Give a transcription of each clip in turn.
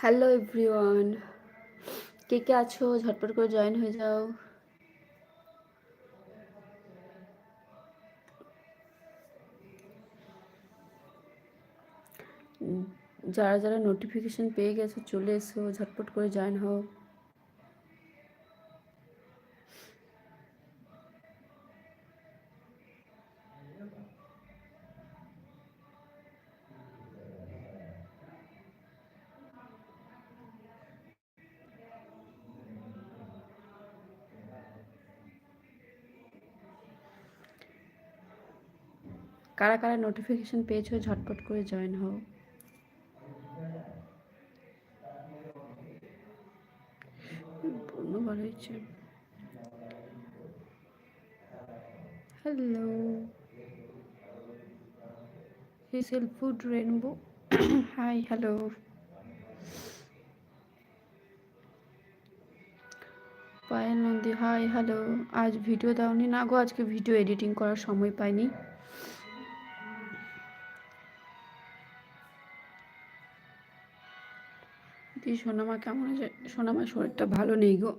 Hello everyone. কে কে আছো? ঝটপট করে জয়েন হয়ে যাও। যারা যারা নোটিফিকেশন পেয়ে গেছো, চলে এসো, ঝটপট করে জয়েন হও। কারা কারা নোটিফিকেশন পেয়েছ, ঝটপট করে জয়েন হও। Hello হিসেল food rainbow hi hello Payel Nandi hi hello আজ ভিডিও দাওনি। না গো, আজকে ভিডিও এডিটিং করার সময় পাইনি। দি সোনামা, কেমন আছে? সোনামার শরীরটা ভালো নেই গো।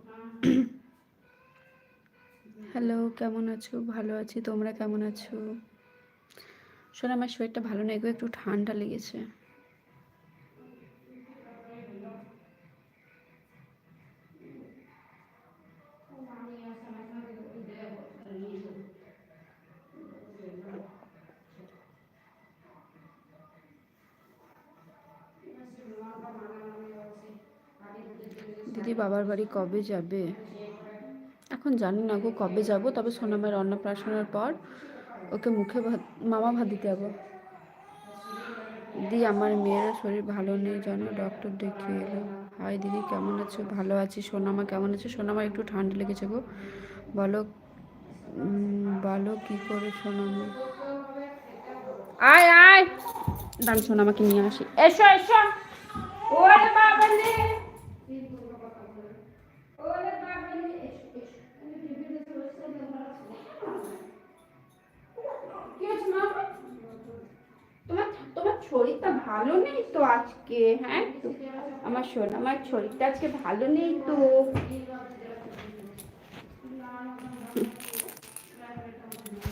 হ্যালো কেমন আছো? ভালো আছি, তোমরা কেমন আছো? সোনামার শরীরটা ভালো নেই গো, একটু ঠান্ডা লেগেছে। বাবার বাড়ি কবে যাবে? এখন জানি না গো কবে যাব, তবে সোনামের অন্নপ্রাশনের পর ওকে মুখে ভাত, মামা ভাত দিতে যাব। দিদি আমার মেয়ের শরীর ভালো নেই যেন ডক্টর দেখিয়ে এলো। হাই দিদি, কেমন আছো? ভালো আছি। সোনামা, কেমন আছে? সোনামা একটু ঠান্ডা লেগেছে গো। বলো বলো কি করে সোনামা? আয় আয়! দাম সোনামাকে নিয়ে আসি। এসো এসো! ওরে বাবা শরীরটা ভালো নেই তো আজকে হ্যাঁ? আমার শোন, আমার শরীরটা আজকে ভালো নেই তো।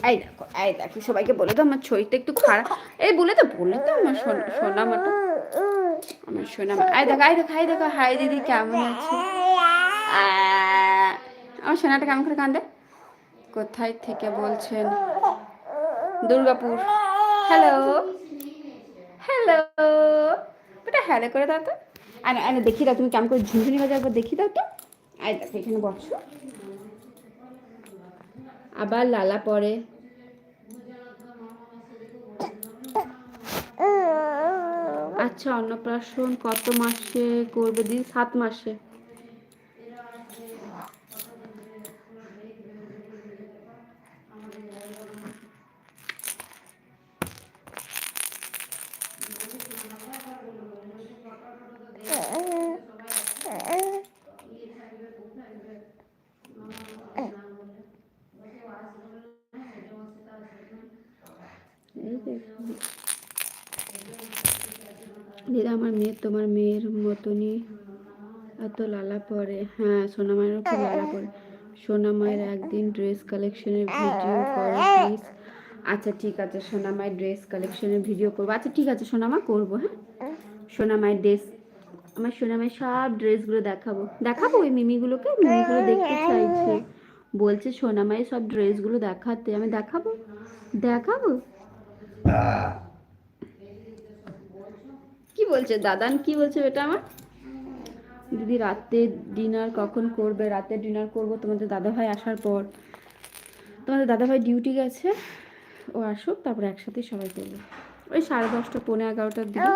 এই দেখো এই দেখো, সবাইকে বলে তো আমার শরীরটা একটু খারাপ। এই বলে তো বলে তো আমার সোনা মাটা আমার সোনা আই দেখো আই দেখো আই দেখো, হাই দিদি কেমন আছে? আমার সোনাটা কেমন করে কান্দে কোথায় থেকে বলছেন? দুর্গাপুর। হ্যালো হ্যালো ওটা হ্যালো করে দাও তো। আর, আরে দেখি দাও, তুমি কেমন করে ঝুনঝুনি বাজার একবার দেখি দাও তো। আর দেখো, এখানে বসো। আবার লালা পরে। আচ্ছা অন্নপ্রাশন কত মাসে করবে দিদি? সাত মাসে দিদা আমার মেয়ে, তোমার মেয়ের মতনই এত লালা পরে। হ্যাঁ সোনামায়েরও খুব লালা পরে। সোনামায়ের একদিন ড্রেস কালেকশনের ভিডিও করো প্লিজ আচ্ছা ঠিক আছে সোনামায়ের ড্রেস কালেকশনের ভিডিও করব। আচ্ছা ঠিক আছে, সোনামা, করব হ্যাঁ? সোনামায়ের ড্রেস আমার সোনামায়ের সব ড্রেসগুলো দেখাবো। দেখাবো ওই মিমিগুলোকে? মিমিগুলো দেখতে চাইছে। বলছে সোনামায়ের সব ড্রেসগুলো দেখাতে। আমি দেখাবো? দেখাবো? বলছে? দাদান কি বলছে এটা আমার? দিদি, রাতে ডিনার কখন করবে? রাতে ডিনার করব তোমাদের দাদাভাই আসার পর। তোমাদের দাদাভাই ডিউটি গেছে, ও আসুক, তারপরে একসাথে সবাই করবে। ওই সাড়ে দশটা পনেরো এগারোটার দিকে।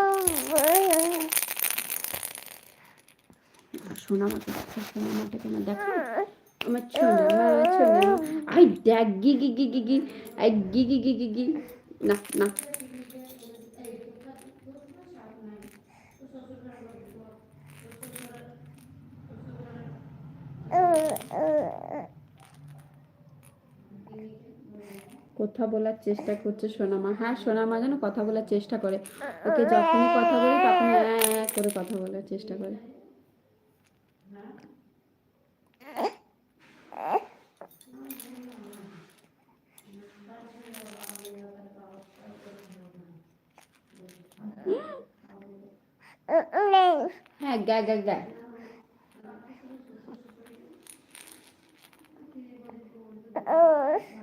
সোনা মাকে সোনা মাটাকে না দেখো? আমার ছোনা আমার ছোনা আই দেখ, গি গি গি গি গি গি গি গি গি গি। না না। কথা বলার চেষ্টা করছে সোনামা। হ্যাঁ সোনামা যেন কথা বলার চেষ্টা করে। ওকে যখনই কথা বলি তখন হ্যাঁ হ্যাঁ করে কথা বলার চেষ্টা করে। হ্যাঁ গ্যা গ্যা গ্যা। 嗯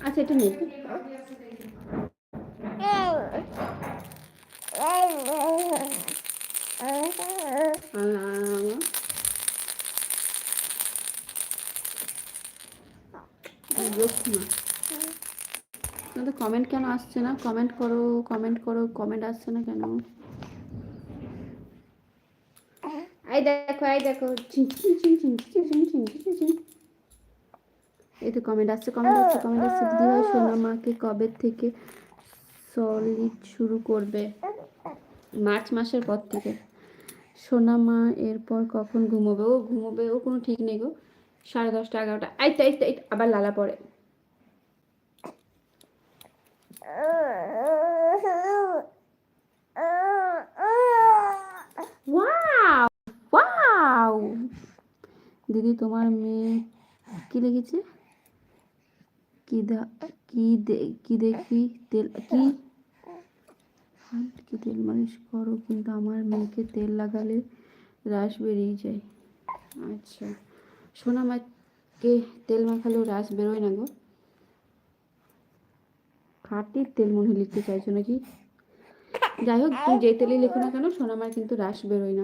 আচ্ছা এটা কমেন্ট কেন আসছে না কমেন্ট করো কমেন্ট করো কমেন্ট আসছে না কেন এই দেখো এই দেখো এই তো কমেন্ট আসছে কমেন্ট আসছে কমেন্ট আসছে দিদি ভাই সোনা মাকে কবে থেকে সলিড শুরু করবে মার্চ মাসের পর থেকে সোনা মা এরপর কখন ঘুমোবে? ও ঘুমোবে, ও কোনো ঠিক নেই গো। সাড়ে দশটা, এগারোটা। আইতে আইতে আবার লালা পড়ে দিদি, তোমার মেয়ে কি লিখেছে কি দেখি? তেল, কি? কি তেল মালিশ করো, কিন্তু আমার মেয়েকে তেল লাগালে রাশ বেরিয়ে যায়। আচ্ছা সোনা মাকে তেল মাখালেও রাশ বেরোয় না গো। খাটির তেল মনে লিখতে চাইছো নাকি? যাই হোক, তুমি যে তেলই লেখো না কেন সোনামার কিন্তু রাশ বেরোয় না।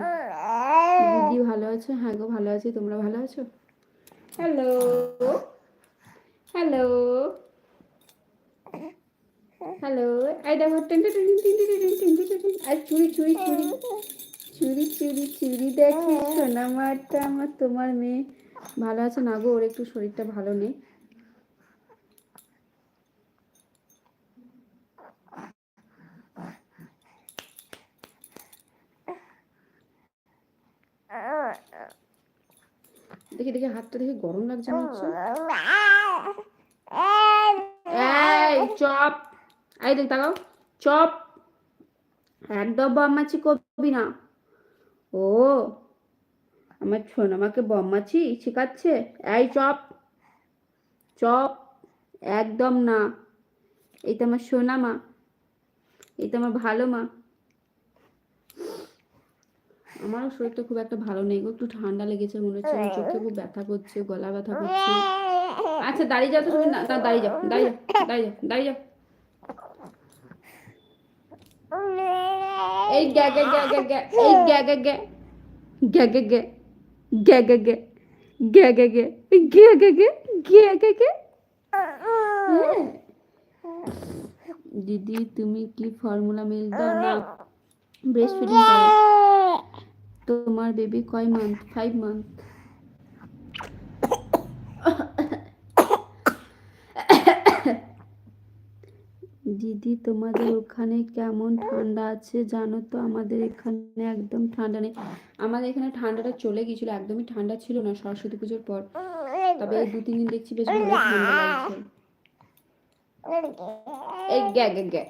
দিদি ভালো আছো? হ্যাঁ গো ভালো আছি। তোমরা ভালো আছো? হ্যালো হ্যালো হ্যালো আই দেখো আর চুরি চুরি চুরি চুরি চুরি চুরি দেখি হ্যাঁ। সোনা মারটা আমার তোমার মেয়ে। ভালো আছে? না গো ওর একটু শরীরটা ভালো নেই। দেখি দেখি হাতটা দেখি গরম লাগছে না এই চপ। এই দেখ তাকাও। চপ। একদম বম্মাচি করবি না। ও আমার শোন আমাকে বম্মাচি শেখাচ্ছে? এই চপ। চপ। একদম না। এই তো আমার সোনা মা। এই তো আমার ভালো মা। আমারও শরীরটা খুব একটা ভালো নেই একটু ঠান্ডা লেগেছে মনে হচ্ছে আমার চোখে খুব ব্যথা করছে গলা ব্যথা করছে আচ্ছা দাঁড়িয়ে যাও তো তুমি না দাঁড়িয়ে যাও দাঁড়িয়ে যাও দাঁড়িয়ে যাও দাঁড়িয়ে যাও এই গ্যা গ্যা গ্যা গ্যা গ্যা হ্যাঁ। দিদি তুমি কি ফর্মুলা মিল দাও না ব্রেস্ট ফিডিং করো তোমার বেবি কয় মান্থ ফাইভ মান্থ দিদি, তোমাদের ওখানে কেমন ঠান্ডা আছে জানো তো? আমাদের এখানে একদম ঠান্ডা নেই। আমাদের এখানে ঠান্ডাটা চলে গিয়েছিল, একদমই ঠান্ডা ছিল না সরস্বতী পুজোর পর। তবে দু তিন দিন দেখছি বেশ ভালো ঠান্ডা লাগছে। এই গ্যা গ্যা গ্যা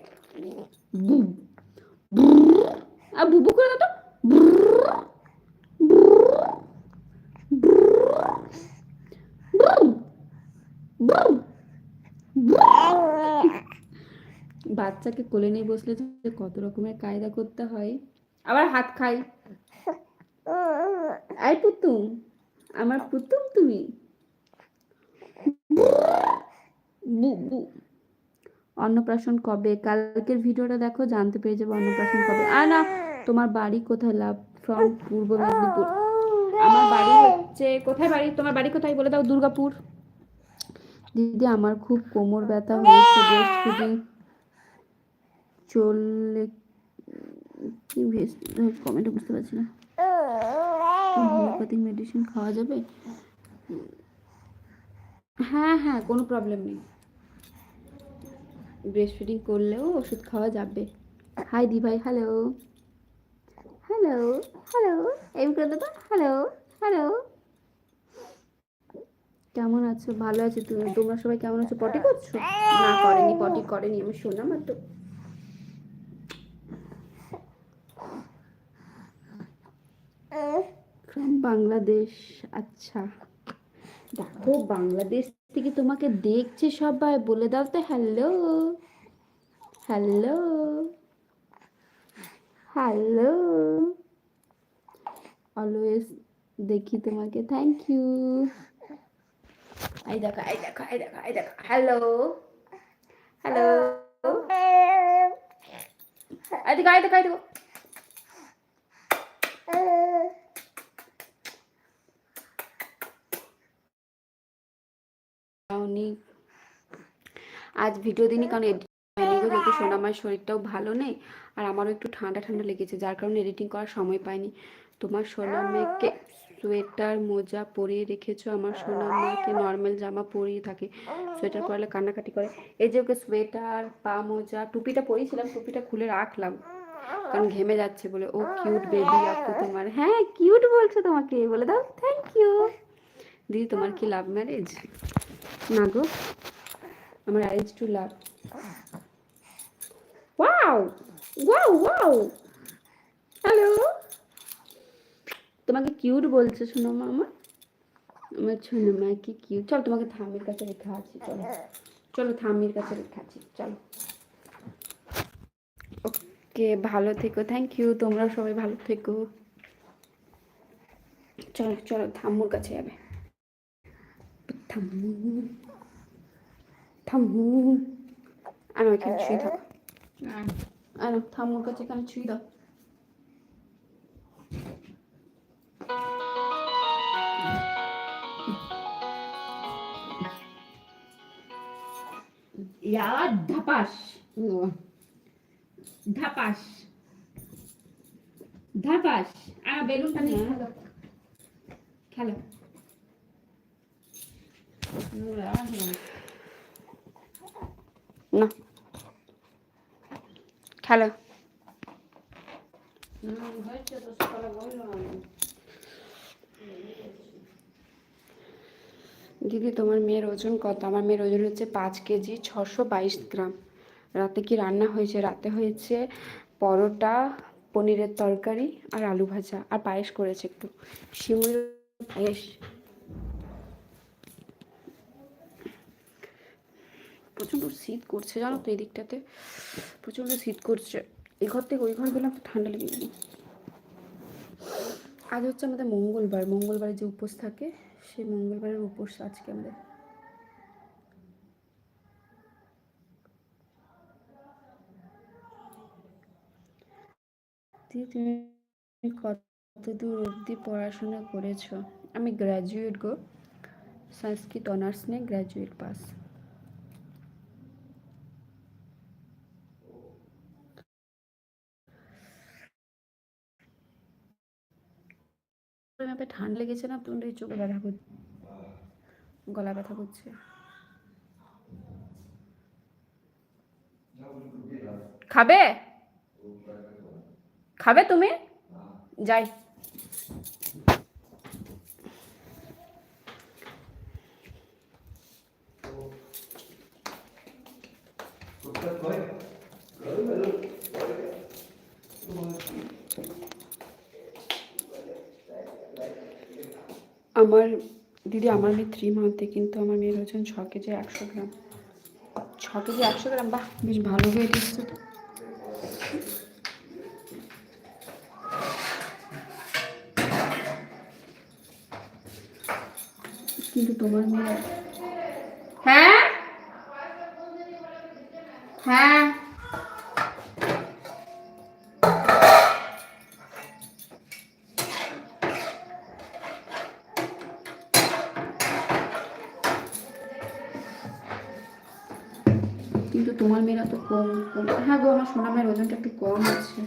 বুবু করে দাও তো বাচ্চাকে কোলে নিয়ে বসলে যে কত রকমের কায়দা করতে হয়। আবার হাত খাই। আই পুতুম, আমার পুতুম তুমি? অন্নপ্রাশন কবে? কালকের ভিডিওটা দেখো, জানতে পেরে যাব অন্নপ্রাশন কবে। আর না, তোমার বাড়ি কোথায়? লাভ ফ্রম পূর্ব মেদিনীপুর। আমার বাড়ি হচ্ছে কোথায় বাড়ি, তোমার বাড়ি কোথায় বলে দাও, দুর্গাপুর। দিদি, আমার খুব কোমর ব্যথা হয়েছে ব্রেস্ট ফিডিং চললে কি ভেস কমেন্টে বুঝতে পারছি না। হোমিওপ্যাথিক মেডিসিন খাওয়া যাবে? হ্যাঁ হ্যাঁ কোনো প্রবলেম নেই। ব্রেস্ট ফিডিং করলেও ওষুধ খাওয়া যাবে। হাই দি ভাই হ্যালো হ্যালো হ্যালো এই করে দাদা হ্যালো হ্যালো কেমন আছো? ভালো আছো তুমি? তোমরা সবাই কেমন আছো? পটি করছ? না, করেনি, পটি করেনি, আমি আর তো। বাংলাদেশ আচ্ছা। দেখো বাংলাদেশ থেকে তোমাকে দেখছে সবাই। বলে দাও তো হ্যালো হ্যালো হ্যালো অলওয়েজ দেখি তোমাকে থ্যাংক ইউ আই দেখো আই দেখো আই দেখো আই দেখো হ্যালো হ্যালো আই দেখো আই দেখো আই দেখো। আজ ভিডিও দিনই কারণ এডিট হয়নি যেহেতু সোনামার শরীরটাও ভালো নেই আর আমারও একটু ঠান্ডা ঠান্ডা লেগেছে যার কারণে এডিটিং করার সময় পাইনি। তোমার সোনামাকে সোয়েটার, মোজা পরিয়ে রেখেছো আমার সোনা মাকে নর্মাল জামা পরিয়ে থাকে, সোয়েটার পরলে কান্নাকাটি করে। এই যে ওকে সোয়েটার, পা, মোজা, টুপিটা পরিয়েছিলাম, টুপিটা খুলে রাখলাম, কারণ ঘেমে যাচ্ছে বলে, ও কিউট বেবি আপু তোমার। হ্যাঁ কিউট বলছো তোমাকে, বলে দাও থ্যাংক ইউ দিদি, তোমার কি লাভ ম্যারেজ না গো, আমার arrange to love wow wow wow hello তোমাকে কিউট বলছে শোনো মামা। আমার শোনো মা কি কিউট চল তোমাকে থামির কাছে রেখে আছি চলো। চলো থামির কাছে রেখে আছি চলো। ওকে ভালো থেকো থ্যাংক ইউ তোমরা সবাই ভালো থেকো। চলো চলো ঠাম্মুর কাছে যাবে। ঠাম্মু ঠাম্মু আনো এখানে ছুঁয়ে থাকো আনো ঠাম্মুর কাছে এখানে ছুঁয়ে দাও। ইয়া ধাপাস। ধাপাস। ধাপাস। আ বেলুনটা নিয়ে খেলো। খেলো। না। খেলো। দিদি, তোমার মেয়ের ওজন কত? আমার মেয়ের ওজন হচ্ছে পাঁচ কেজি, ছশো বাইশ গ্রাম। রাতে কি রান্না হয়েছে? রাতে হয়েছে পরোটা, পনিরের তরকারি আর আলু ভাজা। আর পায়েস করেছে একটু। শিমুর পায়েস। প্রচণ্ড শীত করছে, জানো তো এই দিকটাতে প্রচণ্ড শীত করছে। এই ঘর থেকে ওই ঘর গেলাম ঠান্ডা লেগে আজ হচ্ছে আমাদের মঙ্গলবার। মঙ্গলবারে যে উপোস থাকে সেই মঙ্গলবারের উপোস আজকে আমাদের। তুমি কতদূর অবধি পড়াশোনা করেছ? আমি গ্র্যাজুয়েট গো। সংস্কৃত অনার্স নিয়ে গ্র্যাজুয়েট পাস ম্যাপে ঠান্ডা লেগেছে না তোমার চোখে ব্যথা করছে। গলা ব্যথা করছে। খাবে? খাবে তুমি? যাই। আমার দিদি আমার মেয়ে থ্রি মান্থে কিন্তু আমার মেয়ের ওজন ছ কেজি একশো গ্রাম। ছ কেজি একশো গ্রাম বাহ! বেশ ভালো হয়ে তো কিন্তু তোমার মেয়ে হ্যাঁ? হ্যাঁ সোনামের ওজনটা একটু কম আছে।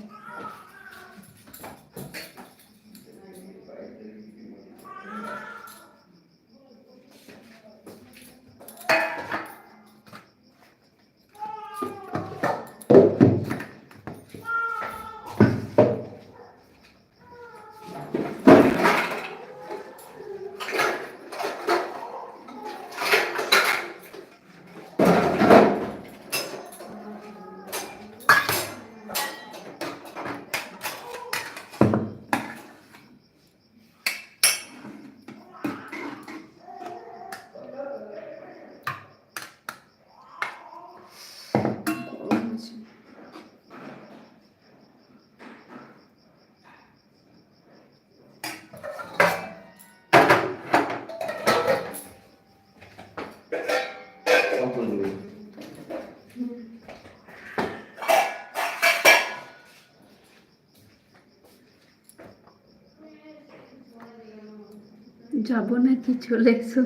যাব নাকি চলে এসো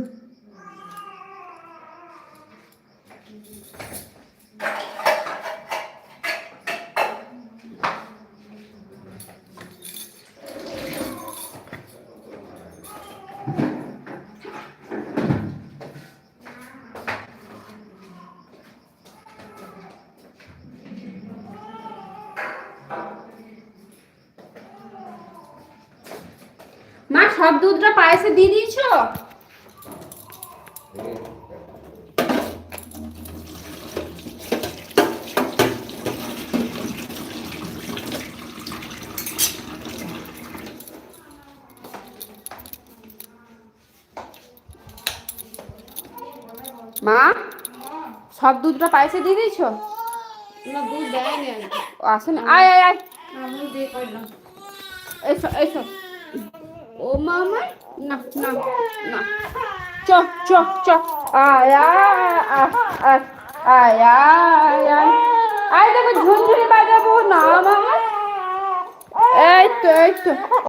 মা সব দুধটা পায়েসে দিয়ে দিয়েছ? মা সব দুধটা পায়েসে দিয়ে দিয়েছ? না দুধ দেয়নি আমি ও আসে না আয় আয় আয়। আমি দিয়ে করলাম এসো এসো। ও মা আমার না না না। চ চ চ। আয় আয় আয় আয় আয় আয়। আয় দেখো ঝুনঝুনি বাজাবো। না মা এই তো এই তো।